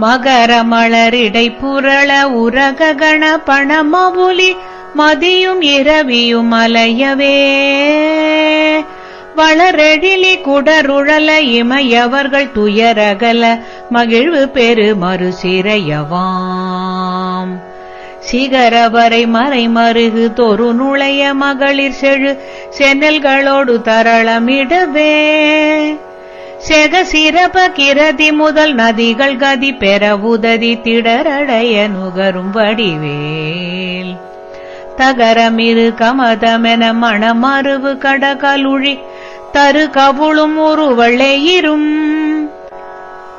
மகர மலரிடை புரள உரககண பணமவுலி மதியும் இரவியும் அலையவே. வளரெழிலி குடருழல இமையவர்கள் துயரகல மகிழ்வு பெரு மறுசிறையவாம். சிகரவரை மறை மருகு தொரு நுழைய மகளிர் செழு சென்னல்களோடு தரளமிடவே. செக சிறப கிரதி முதல் நதிகள் கதி பெற உதவி திடரடைய நுகரும் வடிவேல். தகரமிரு கமதமென மணமருவு கடகலுழி தரு கவுளும் உருவளையிரும்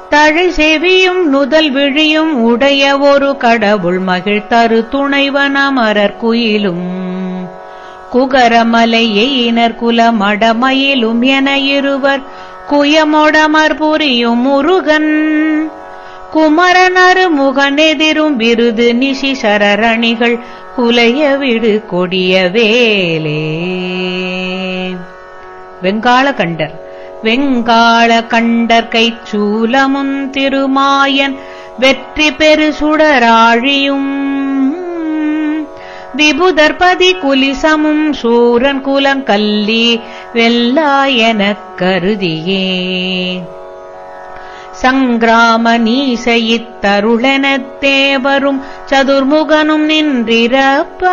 தழை செவியும் நுதல் விழியும் உடைய ஒரு கடவுள் மகிழ் தரு துணைவன் அமரர் குயிலும். குகரமலை எயினர் குலமடமயிலும் என இருவர் குயமொடமர் புரியும் முருகன். குமரனரு முகனெதிரும் விருது நிஷி சரரணிகள் குலைய விடு கொடிய வேலே. வெங்காள கண்டர் வெங்காள கண்டர் கைச்சூலமுன் திருமாயன் வெற்றி பெரு சுடராழியும். விபுதர்பதி குலிசமும் சூரன் குலம் கல்லி வெல்லா எனக் கருதியே. சங்கிராம நீசையித்தருளெனத் தேவரும் சதுர்முகனும் நின்றிரப்ப.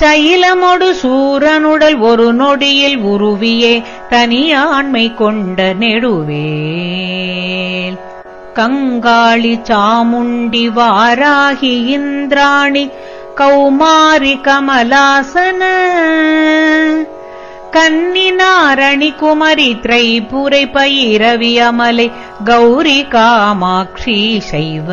சைலமொடு சூரனுடல் ஒரு நொடியில் உருவியே தனியாண்மை கொண்ட நெடுவேல். கங்காளி சாமுண்டி வாராகி இந்திராணி கௌமாரி கமலாசன. கன்னினாரணி குமரி திரைபுரை பயிரவி அமலை கௌரி காமாட்சி சைவ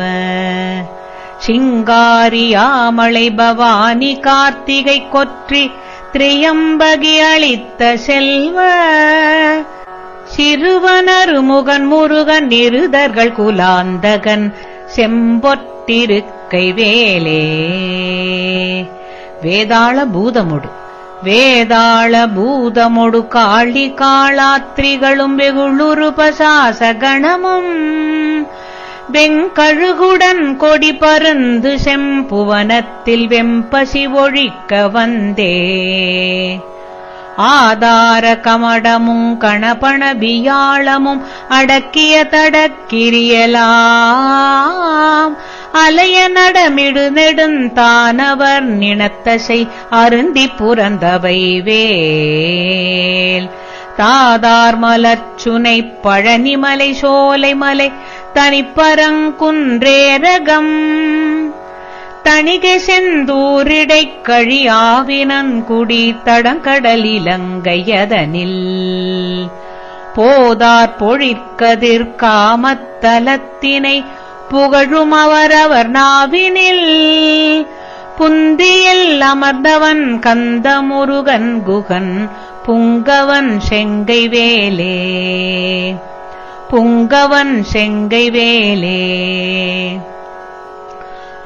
சிங்காரியாமலை பவானி கார்த்திகை கொற்றி திரியம்பகி அளித்த செல்வ. சிறுவனரு முகன் முருகன் நிருதர்கள் குலாந்தகன் செம்பொட்டிருக்கை வேலே. வேதாள பூதமுடு. வேதாள பூதமொடு காளி காளாத்திரிகளும் வெகுளுரு பசாசகணமும் வெங்கழுகுடன் கொடி பருந்து செம்புவனத்தில் வெம்பசி ஒழிக்க வந்தே. ஆதார கமடமும் கணபண பியாளமும் அடக்கிய தடக்கிரியலாம். அலைய நடமிடு நெடுந்தானவர் நினத்தசை அருந்தி புறந்தவை வேல். தாதார் மலர்ச்சுனை பழனிமலை சோலைமலை தனிப்பரங்குன்றேரகம். தணிகை செந்தூரிடைக் கழியாவினன்குடி தடங்கடலிலங்கையதனில். போதார் பொழிற்கதிர் காமத்தலத்தினை புகழும் அவரவர் நாவினில். புந்தியில் அமர்ந்தவன் கந்தமுருகன் குகன் புங்கவன் செங்கை வேலே. புங்கவன் செங்கை வேலே.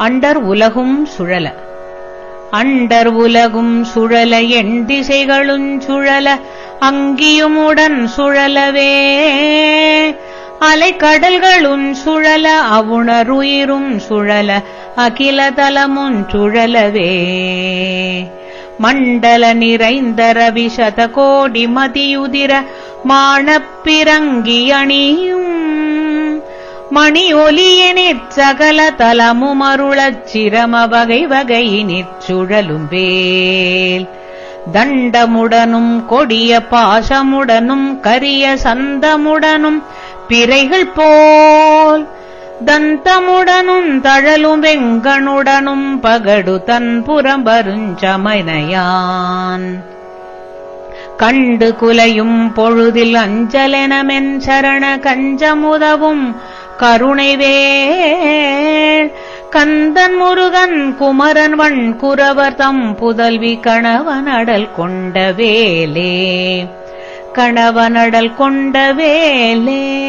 அண்டர் உலகும் சுழல. அண்டர் உலகும் சுழல எண் திசைகளும் சுழல அங்கியுமுடன் சுழலவே. அலைக்கடல்களும் சுழல அவுணருயிரும் சுழல அகில தலமும் சுழலவே. மண்டல நிறைந்த ரவி சத கோடி மதியுதிர மாணப்பிறங்கி அணியும் மணி ஒலியினிற் சகல தலமும் அருளச் சிரம வகை வகையினிற் சுழலும் வேல். தண்டமுடனும் கொடிய பாசமுடனும் கரிய சந்தமுடனும் பிறைகள் போல். தந்தமுடனும் தழலும் வெங்கனுடனும் பகடு தன் புறம்பருஞ்சமனையான் கண்டு குலையும் பொழுதில் அஞ்சலெனமென் சரண கஞ்சமுதவும் கருணைவேள். கந்தன் முருகன் குமரன் வண் குரவர் தம் புதல்வி கணவனடல் கொண்ட வேலே. கணவனடல் கொண்ட வேலே.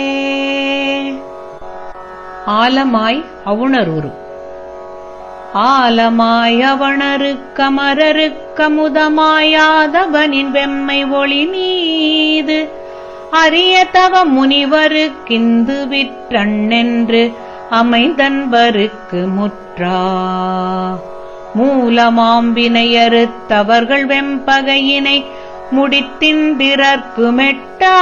ஆலமாய் அவுணரூரு. ஆலமாய் அவணருக்கமரருக்கமுதமாயாதவனின் வெம்மை ஒளி மீது. அரிய தவ முனிவருக்கிந்து விற்றண்ணென்று அமைந்தன்பருக்கு முற்றா. மூலமாம்பினையறுத்தவர்கள் வெம்பகையினை முடித்தின்றிறர்க்கு மெட்டா.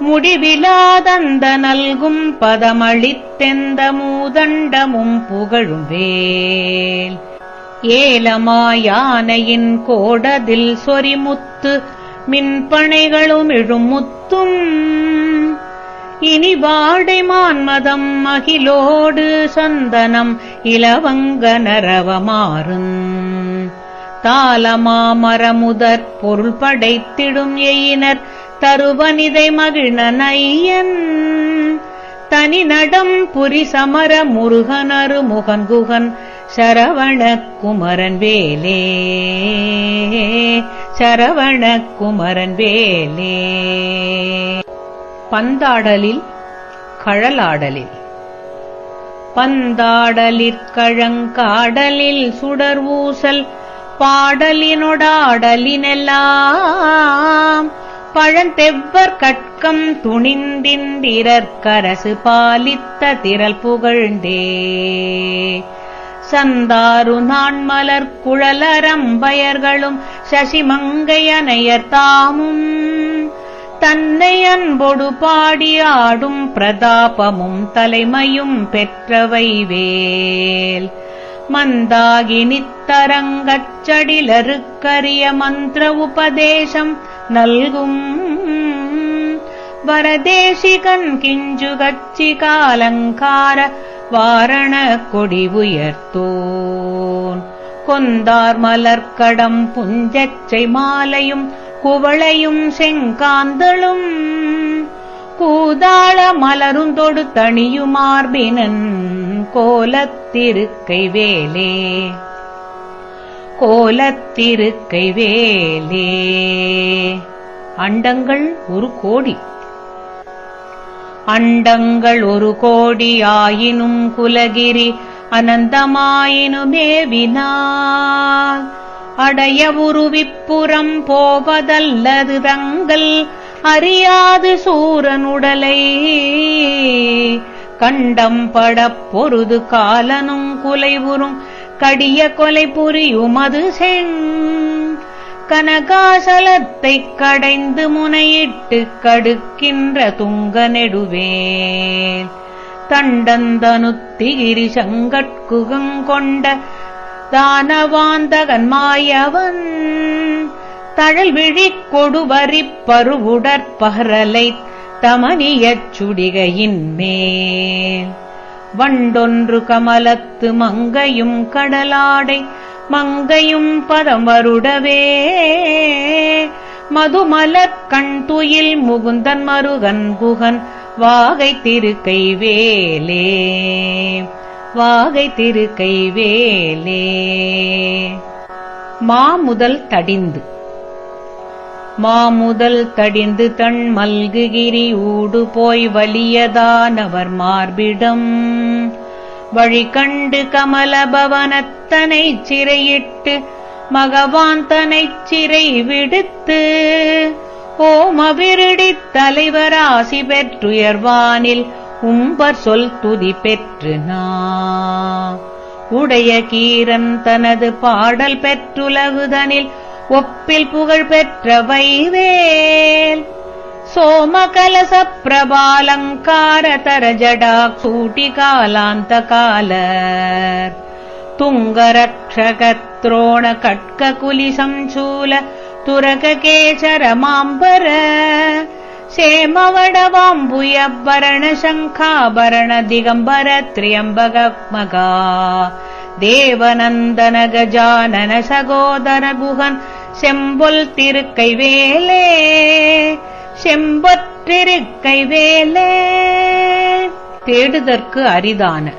முடிவிலாதந்த நல்கும் பதமளித்தெந்த மூதண்டமும் புகழும் வேல். ஏலமாயானையின் கோடதில் சொரிமுத்து மின்பனைகளும் இழுமுத்தும் இனி வாடை மான்மதம் மகிழோடு சந்தனம் இலவங்க நரவமாறும். தாளமாமரமுதற் பொருள் படைத்திடும் எயினர் தருவனிதை மகிழ்ன நையன். தனி நடம் புரி சமர முருகனரு முகன்குகன் சரவண குமரன் வேலே. சரவண குமரன் வேலே. பந்தாடலில் கழலாடலில். பந்தாடலிற்கழங்காடலில் சுடர் ஊசல் பாடலினொடாடலினெல்லாம். பழந்தெவ்வர் கட்கம் துணிந்திந்திரற்கரசு பாலித்த திரள் புகழ்ந்தே. சந்தாரு நான்மலர் குழலரம்பயர்களும் சசிமங்கையனையர் தாமும். தன்னை அன்பொடு பாடி ஆடும் பிரதாபமும் தலைமையும் பெற்றவை வேல். மந்தாகி நித்தரங்கச் சடிலருக்கரிய மந்திர உபதேசம் நல்கும். வரதேசிகன் கிஞ்சு கச்சி காலங்கார வாரண கொடி உயர்த்தோன். கொந்தார் மலர்க்கடம் புஞ்சச்சை மாலையும் குவளையும் செங்காந்தளும். கூதாள மலருந்தொடு தணியுமார்பினன் கோலத்திருக்கை வேலே. கோலத்திருக்கை வேலே. அண்டங்கள் ஒரு கோடி. அண்டங்கள் ஒரு கோடி ஆயினும் குலகிரி அனந்தமாயினுமேவினால் அடைய உருவிப்புறம் போவதல்லது தங்கள் அறியாது சூரனுடலை. கண்டம் படப் பொருது காலனும் குலைவுறும் கடிய கொலை புரியுமது செண் கனகாசலத்தைக் கடைந்து முனையிட்டு கடுக்கின்ற துங்க நெடுவேன் தண்டந்தனுத்திகிரி சங்கட்குகங்கொண்ட தானவாந்தகன் மாயவன் தழல் விழிக் கொடுவரிப் பருவுடற்பகரலை தமனியச் சுடிகையின் மேல். வண்டொன்று கமலத்து மங்கையும் கடலாடை மங்கையும் பதம் வருடவே மதுமலர் கண் முகுந்தன் மருகன் குகன் வாகை திருக்கை வேலே. வாகை திருக்கை வேலே. மாமுதல் தடிந்து. மாமுதல் தடிந்து தன் மல்குகிரி ஊடு போய் வலியதானவர் மார்பிடம். வழி கண்டு கமலபவனத்தனைச் சிறையிட்டு மகவான் தனைச் சிறை விடுத்து ஓமவிருடித் தலைவராசி பெற்றுயர்வானில் உம்பர் சொல் துதி பெற்று நா. உடைய கீரன் தனது பாடல் பெற்றுலகுதனில் ஒப்பில் புகழ் பெற்ற வைவேல் சோமகலச பிரபாலங்கார தர ஜடா சூட்டி காலாந்த காலர் துங்கரக்ஷகத்ரோண கட்க குலி சம்சூல துரக கேசர மாம்பர சேமவடவாம்புயபரண சங்காபரண திகம்பர திரியம்பக மகா தேவநந்தன கஜானன சகோதர குகன் செம்பொல் திருக்கை வேலே செம்பொற்றிருக்கை வேலே தேடுதற்கு அரிதான.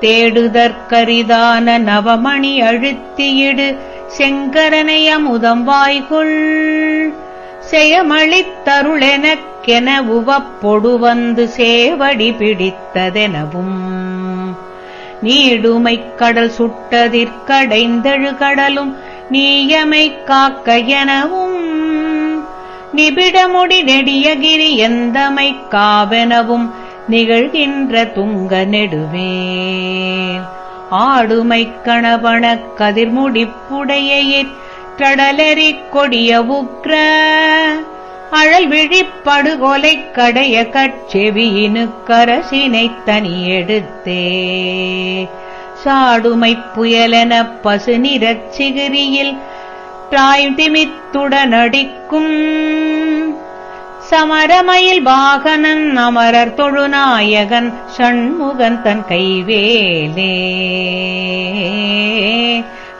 தேடுதற்கரிதான நவமணி அழுத்தியிடு செங்கரனை அமுதம் வாய்குள். செயமளித்தருளெனக்கென உவப்பொடு வந்து சேவடி பிடித்ததெனவும். நீடுமைக் கடல் சுட்டதிற்கடைந்தழு கடலும் நீயமை காக்க எனவும் நிபிடமுடி நெடியகிரி எந்தமை காவெனவும் நிகழ்கின்ற துங்க நெடுவே ஆடுமை கணவன கதிர்முடிப்புடையிற் கடலெறிக் கொடிய உக்ர. அழல் விழிப்படுகொலை கடைய கட்செவியினு கரசினைத் தனியெடுத்தே. சாடுமை புயலென பசு நிறச் சிகிரியில் திமித்துடனடிக்கும் சமரமயில் வாகனன் அமரர் தொழுநாயகன் ஷண்முகன் தன் கைவேலே.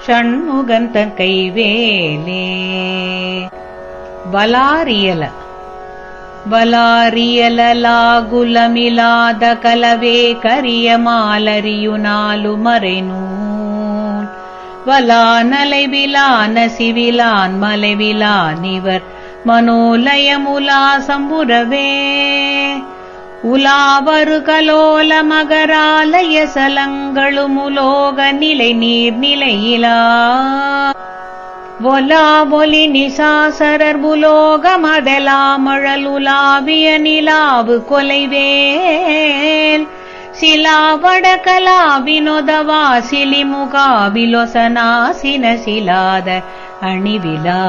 ஷண்முகன் தன் கைவேலே. வலாரியல. வலாரியலாகுலமிலாத கலவே கரிய மாலரியுனாலு மறைநூல் வலான் அலைவிலான சிவிலான் மலைவிலான் இவர் மனோலயமுலா சம்புரவே. உலாவரு கலோல மகராலய சலங்களுமுலோக நிலை நீர் நிலையிலா. ஒலா ஒலி நிசாசரர் புலோகமதலாமழலுலாவிய நிலாவு கொலைவேல். சிலாவட கலா வினோதவா சிலிமுகாவிலொசனாசின சிலாத அணிவிலா.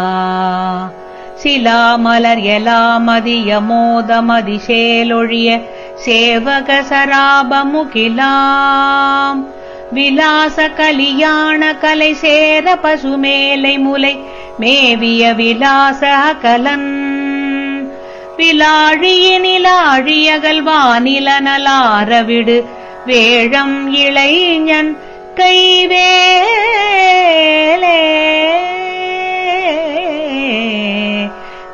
சிலா மலர் எலாமதிய மோதமதி சேலொழிய சேவக சராபமுகிலாம் விலாச கலியாண கலை சேர பசுமேலை முலை மேவிய விலாச கலன் விலாழியினிலாழியகல்வானில வானிலனலாரவிடு வேழம் இளைஞன் கைவேலே.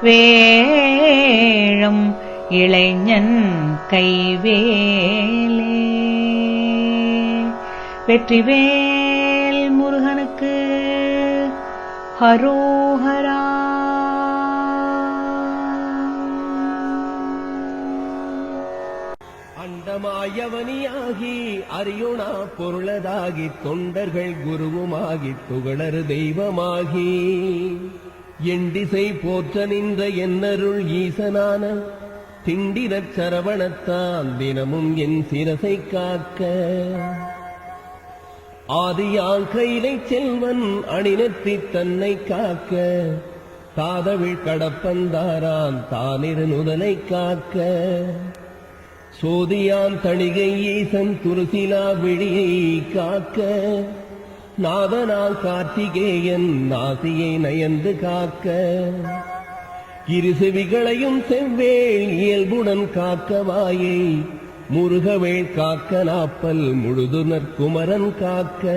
வேழம் இளைஞன் கைவேலே. வெற்றிவேல் முருகனுக்கு ஹரோஹரா. அண்டமாயவனியாகி அரியுணா பொருளதாகி தொண்டர்கள் குருவுமாகி துகளறு தெய்வமாகி. எண்டிசை போற்ற நின்ற என்னருள் ஈசனான திண்டிரச் சரவணத்தான் தினமும் என் சிரசை காக்க. ஆதியால் கைலை செல்வன் அணிநெத்தி தன்னை காக்க. தாதவிழ் கடப்பந்தாரான் தானிரு நுதலை காக்க. சோதியான் தணிகை ஈசன் துருசிலா விழியை காக்க நாதனால் கார்த்திகேயன் நாசியை நயந்து காக்க. இருசவிகளையும் செவ்வேள் இயல்புடன் காக்கவாயை முருகவேள் காக்க நாப்பல் முழுதுனர் குமரன் காக்க.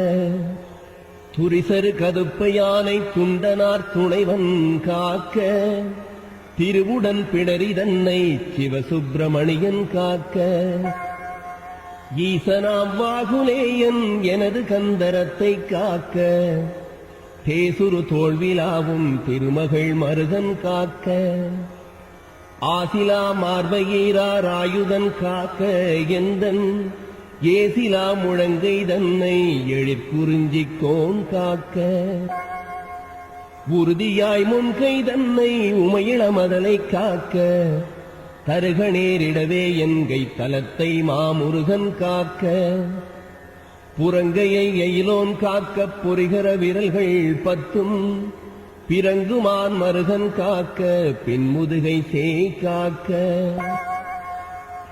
துரிசரு கதுப்ப யானை துண்டனார் துணைவன் காக்க. திருவுடன் பிடரி தன்னை சிவசுப்பிரமணியன் காக்க. ஈசனாவாகுலேயன் எனது கந்தரத்தை காக்க. தேசுரு தோல்விலாவும் திருமகள் மருகன் காக்க. ஆசிலா மார்பகீரார் ஆயுதன் காக்க எந்தன்? ஏசிலா முழங்கை தன்னை எழிற்குறிஞ்சிக்கோன் காக்க. உறுதியாய் முன்கை தன்னை உமையிளமதலை காக்க தருக நேரிடவே என்கை தலத்தை மாமுருகன் காக்க. புறங்கையை எயிலோன் காக்க பொறிகர விரல்கள் பத்தும் பிறங்குமான் மருகன் காக்க பின்முதுகை சே காக்க.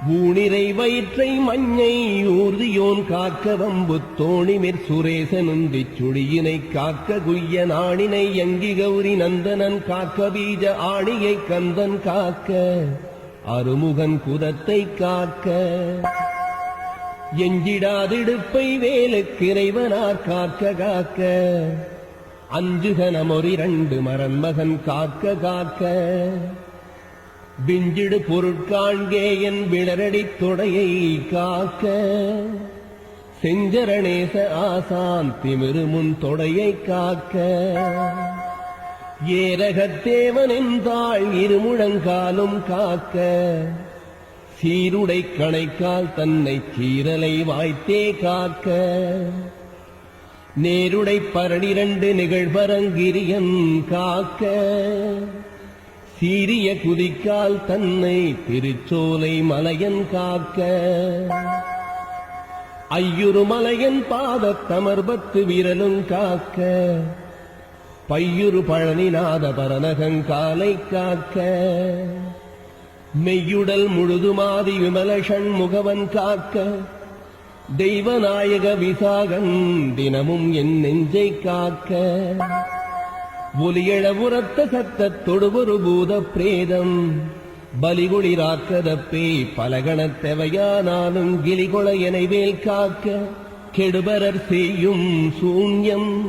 ஊனிரை வயிற்றை மஞ்சை ஊர்தியோன் காக்க வம்பு தோணிமிர் சுரேசனுந்தி சுழியினை காக்க குய்ய நாணினை எங்கி கௌரி நந்தனன் காக்க பீஜ ஆணியை கந்தன் காக்க அருமுகன் குதத்தை காக்க. எஞ்சிடாதிடுப்பை வேலுக்கிறைவனார் காக்க காக்க. அஞ்சுகனமொரிரண்டு மரன்மகன் காக்க காக்க. விஞ்சிடு பொருட்காண்கே என் விளரடித் தொடையை காக்க. செஞ்சரணேச ஆசான் திமிரு முன் தொடையை காக்க. ஏரகத்தேவனின் தாழ் இருமுழங்காலும் காக்க. சீருடை கணைக்கால் தன்னை சீரலை வாய்த்தே காக்க. நேருடை பரணிரண்டு நிகழ்பரங்கிரியன் காக்க. சீரிய குதிக்கால் தன்னை திருச்சோலை மலையன் காக்க. ஐயுறு மலையன் பாதத் தமர்பத்து விரலும் காக்க. பையுறு பழனிநாத பரநகங்காலை காக்க. மெய்யுடல் முழுதுமாதி விமல முகவன் காக்க. தெய்வநாயக விசாகன் தினமும் என் நெஞ்சை காக்க. ஒலியழ உரத்த சத்தத் தொடுவொரு பூத பிரேதம் பலிகுளிராக்கதப்பே பலகணத்தெவையானாலும் கிளிகொள எனைவேல் காக்க கெடுபரர் செய்யும் சூன்யம்.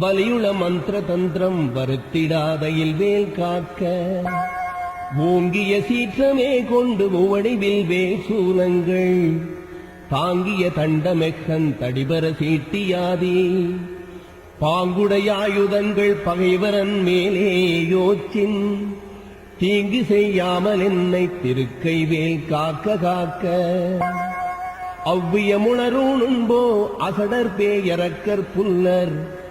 வலியுள மந்திர தந்திரம் வருத்திடாதையில் வேல் காக்க. ஓங்கிய சீற்றமே கொண்டு உவடிவில் வேல் சூலங்கள் தாங்கிய தண்டமெக்கன் தடிபர சீட்டியாதே. பாங்குடையாயுதங்கள் பகைவரன் மேலே யோச்சின். தீங்கு செய்யாமல் என்னை திருக்கைவேல் காக்க காக்க. அவ்வியமுணரூணும்போ அசடர் பேயரக்கர் புல்லர்.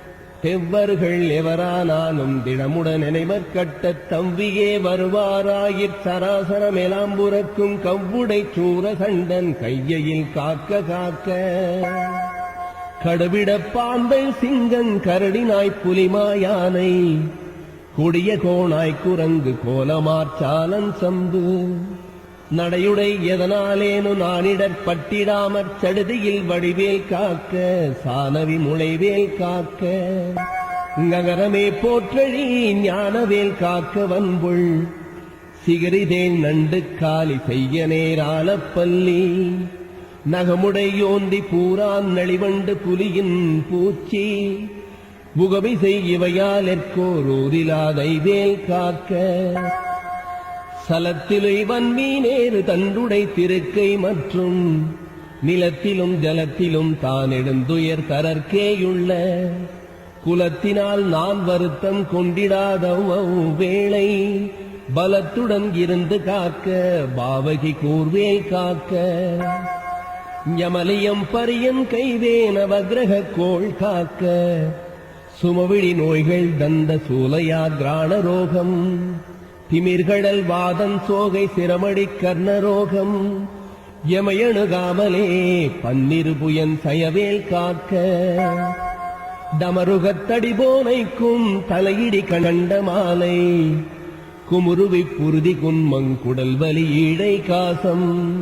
தெவ்வர்கள் எவரானாலும் திடமுடன் நினைவர் கட்டத் தம்பியே வருவாராயிற் சராசரமெலாம் புறக்கும் கவ்வுடை சூரகண்டன் கையையில் காக்க காக்க. கடுவிட பாம்பை சிங்கன் கரடினாய் புலிமாயானை. கொடிய கோணாய் குரங்கு கோலமாற்றாலன் சம்பு. நடையுடை எதனாலேனு நானிடர் பட்டிடாமற் சடுதியில் வடிவேல் காக்க சானவி முளைவேல் காக்க. நகரமே போற்றழி ஞானவேல் காக்க வன்புள். சிகரிதேன் நண்டு காலி செய்ய நேராலப் பள்ளி. நகமுடையோந்தி பூரான் நளிவண்டு புலியின் பூச்சி. புகவி செய்யவையால் எற்கோரூரிலாதை வேல் காக்க. சலத்திலை வன்மீனேறு தன்றுடை திருக்கை மற்றும் நிலத்திலும் ஜலத்திலும் தான் எழுந்துயர் தரற்கேயுள்ள. குலத்தினால் நான் வருத்தம் கொண்டிடாத வேளை பலத்துடன் இருந்து காக்க. பாவகி கூர்வேல் காக்க. யமலியம் பரியன் கைதேன வக்ரக கோள் காக்க. சுமவிழி நோய்கள் தந்த சூலையா கிராண ரோகம். திமிர்கடல் வாதன் சோகை சிரமடி கர்ணரோகம் எமையணுகாமலே பன்னிரு புயன் சயவேல் காக்க. டமருகத்தடி போனைக்கும் தலையிடி கண்ட மாலை. குமுருவி புருதி குன்மங்குடல் வலி ஈடை காசம்.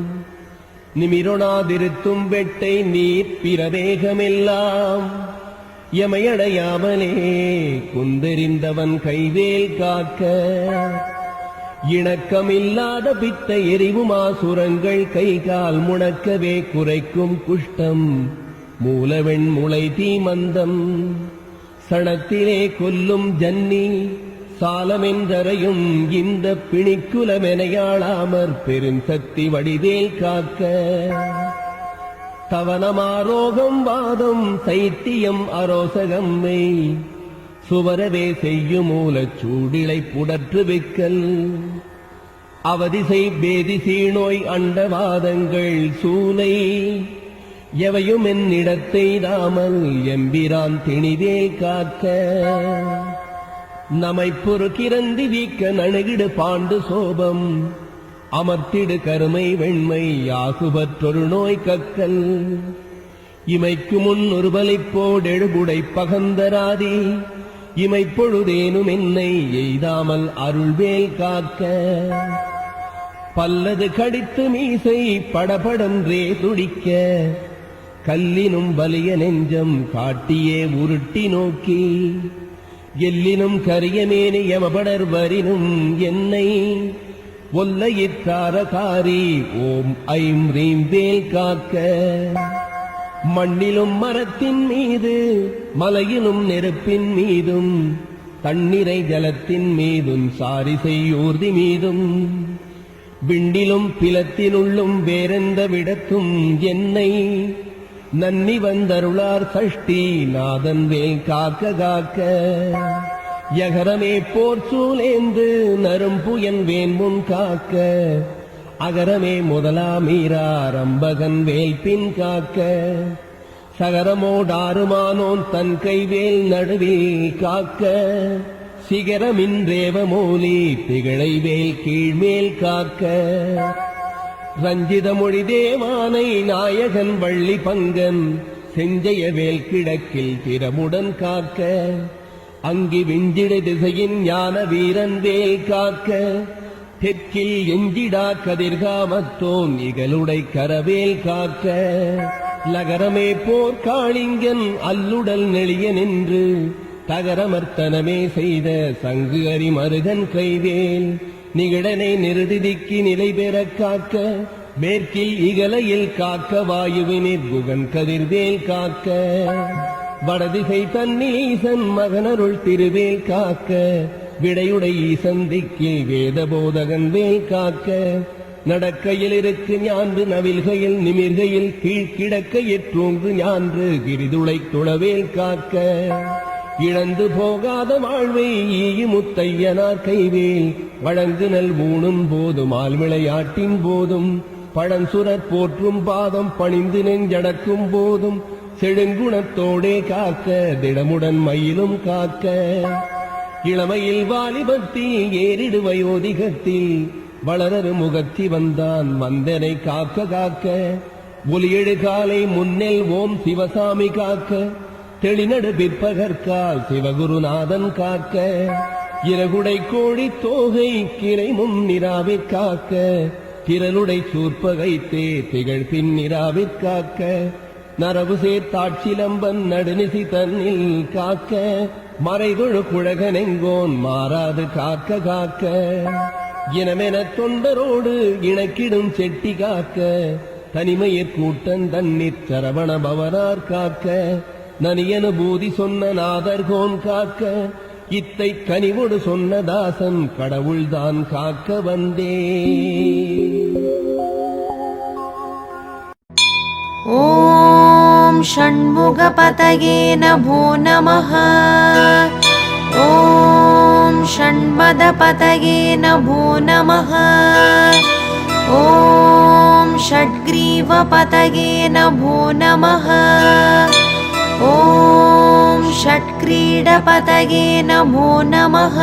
நிமிருணாதிருத்தும் வெட்டை நீர் பிரவேகமெல்லாம் எமையடையாமலே குந்தெறிந்தவன் கைவேல் காக்க. இணக்கமில்லாத பித்த எரிவுமாசுரங்கள் கை கால் முணக்கவே குறைக்கும் குஷ்டம். மூலவெண் முளை தீமந்தம். சணத்திலே கொல்லும் ஜன்னி சாலமென்றரையும் இந்த பிணிக்குலமெனையாளாமற் பெருந்தத்தி வடிவேல் காக்க. தவனமாரோகம் வாதம் சைத்தியம் அரோசகம்மை சுவரவே செய்யும் மூலச் சூடிலை புடற்று விக்கல். அவதிசை பேதி சீநோய் அண்டவாதங்கள் சூலை எவையும் என்னிடத்தை தாமல் எம்பிரான் திணிவே காக்க. நமை பொறுக்கிறந்தி வீக்க நணுகிடு பாண்டு சோபம். அமர்த்திடு கருமை வெண்மை யாகுபற்றொரு நோய் கக்கல். இமைக்கு முன் ஒருபலிப்போடெழுபுடை பகந்தராதி. இமைப்பொழுதேனும் என்னை எய்தாமல் அருள்வேல் காக்க. பல்லது கடித்து மீசை படபடன்றே துடிக்க. கல்லினும் வலிய நெஞ்சம் காட்டியே உருட்டி நோக்கி. எல்லினும் கரியமேனி யமபடர் வரினும் என்னை ஒல்லையிற்றாரகாரி ஓம் ஐம் ரீம் வேல் காக்க. மண்ணிலும் மரத்தின் மீது மலையிலும் நெருப்பின் மீதும் தண்ணீரை ஜலத்தின் மீதும் சாரிசை ஊர்தி மீதும் விண்டிலும் பிலத்தினுள்ளும் வேறெந்த விடத்தும் என்னை நன்னி வந்தருளார் சஷ்டி நாதன் வேல் காக்க காக்க. யகரமே போர் சூலேந்து நரும்புயன் வேன் முன் காக்க. அகரமே முதலாமீரா ரம்பகன் வேல் பின் காக்க. சகரமோடாருமானோன் தன் கைவேல் நடுவில் காக்க. சிகரமின்றேவ மோலி திகழை வேல் கீழ்மேல் காக்க. ரஞ்சித மொழி தேவானை நாயகன் வள்ளி பங்கன் செஞ்சய வேல் கிழக்கில் திறமுடன் காக்க அங்கி விஞ்சிட திசையின் ஞான வீரன் வேல் காக்க தெற்கில் எஞ்சிடா கதிர்காமத்தோன் இகலுடை கரவேல் காக்க. லகரமே போர் காளிங்கன் அல்லுடல் நெளிய நின்று தகரமர்த்தனமே செய்த சங்கு அரி மருகன் கைவேல் நிகழனை நிறுதிதிக்கு நிலை பெற காக்க மேற்கில் இகலையில் காக்க வாயுவினிற் குகன் கதிர்வேல் காக்க. வடதிசை தன்னீசன் மகனருள் திருவேல் காக்க விடையுடை ஈசந்திக்கில் வேத போதகன் வேல் காக்க. நடக்கையில் இருக்கு ஞான்று நவில்கையில் நிமிர்கையில் கீழ்கிடக்க எற்றோங்கு ஞான்று கிரிதுளை துளவேல் காக்க. இழந்து போகாத வாழ்வை ஈயு முத்தையனார் கைவேல். வழங்கு நல் ஊனும் போதும் ஆள் விளையாட்டின் போதும். பழஞ்சுரற் போற்றும் பாதம் பணிந்து நெஞ்சடக்கும் போதும். செழுங்குணத்தோடே காக்க திடமுடன் மயிலும் காக்க. இளமையில் வாலிபத்தில் ஏறிடு வயோதிகத்தில் வளரரு முகத்தி வந்தான் மந்தனை காக்க காக்க. ஒலியெழு காலை முன்னெல் ஓம் சிவசாமி காக்க. தெளிநடு பிற்பகற்கால் சிவகுருநாதன் காக்க. இரகுடை கோழி தோகை கிரை நிராவிற்காக்க காக்க. திரளுடை சூர்ப்பகைத்தே திகழ் பின்னிராவிற் காக்க. நரவு சேர்த்தாட்சிலம்பன் நடுநிசி தன்னில் காக்க. மறைதொழு குழகனெங்கோன் மாறாது காக்க காக்க. இனமென தொண்டரோடு இணக்கிடும் செட்டி காக்க. தனிமையற் கூட்டன் தன்னிற் சரவண பவனார் காக்க. நனியனு பூதி சொன்ன நாதர்கோன் காக்க இத்தை கனிவொடு சொன்ன தாசன் கடவுள்தான் காக்க வந்தே ॐ षण्मुखपतये नभो नमः ॐ षण्पदपतये नभो नमः ॐ षड्ग्रीवपतये नभो नमः ॐ षट्क्रीडपतये नमो नमः।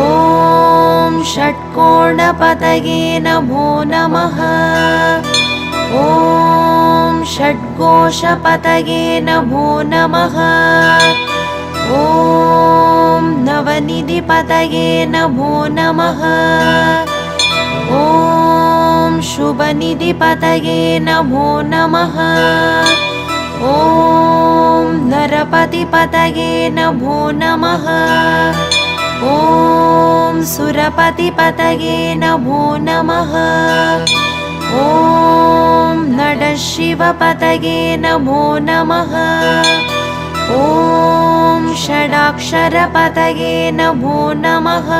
ॐ षट्कोणपतये नमो नमः। ॐ षड्घोषपतये नमो नमः। ॐ नवनिधिपतये नमो नमः। ॐ शुभनिधिपतये नमो नमः ॐ नरपतिपतये नमो नमः। ॐ सुरपतिपतये नमो नमः। ॐ नडशिवपतये नमो नमः। ॐ षडाक्षरपतये नमो नमः।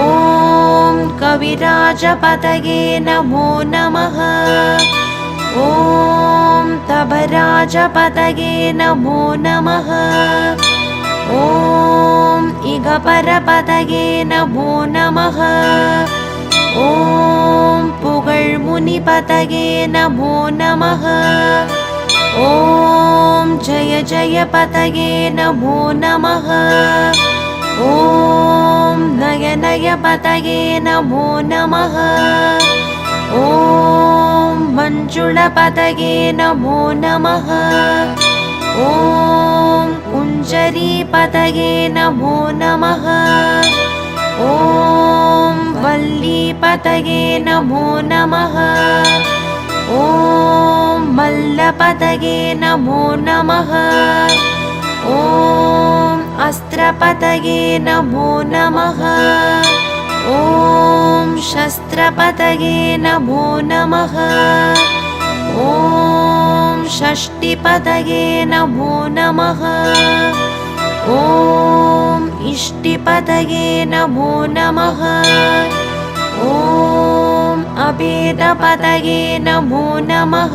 ॐ कविराजपतये नमो नमः ॐ तभराजपतये नमो नमः। ॐ इगपरपतये नमो नमः। ॐ पुगழ்मुनिपतये नमो नमः। ॐ जय जय पतये नमो नमः। ॐ नय नय पतये नमो नमः ॐ मञ्जुळपतये नमो नमः ॐ कुञ्जरीपतये नमो नमः ॐ वल्लीपतये नमो नमः ॐ मल्लपतये नमो नमः ॐ अस्त्रपतये नमो नमः ॐ शस्त्रपतये नमो नमः। ॐ षष्टिपतये नमो नमः। ॐ इष्टिपतये नमो नमः। ॐ अभेदपतये नमो नमः।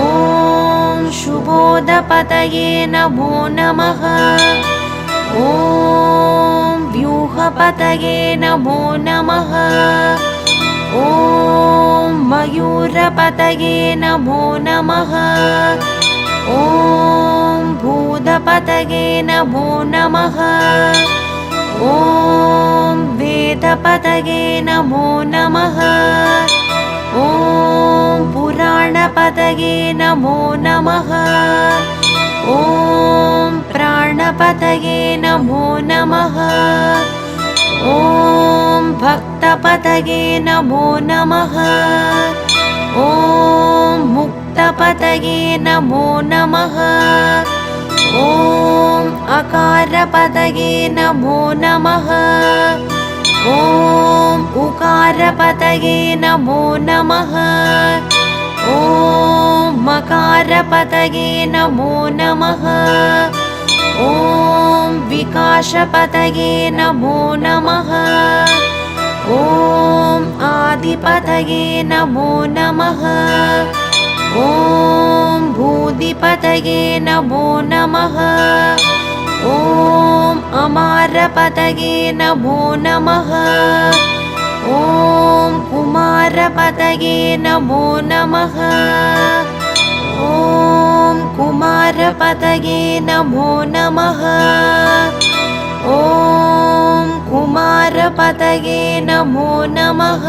ॐ शुभोदपतये नमो नमः ॐ व्यूहपतये नमो नमः। ॐ मयूरपतये नमो नमः। ॐ भूतपतये नमो नमः। ॐ वेदपतये नमो नमः। ॐ पुराणपतये नमो नमः ॐ प्राणपतये नमो नमः। ॐ भक्तपतये नमो नमः। ॐ मुक्तपतये नमो नमः। ॐ अकारपतये नमो नमः। ॐ उकारपतये नमो नमः। ॐ मकारपतये नमो नमः। ॐ विकासपतये नमो नमः। ॐ आदिपतये नमो नमः। ॐ भूदिपतये नमो नमः। ॐ अमारपतये नमो नमः। ॐ कुमारपतये नमो नमः ॐ कुमारपतये नमो नमः। ॐ कुमारपतये नमो नमः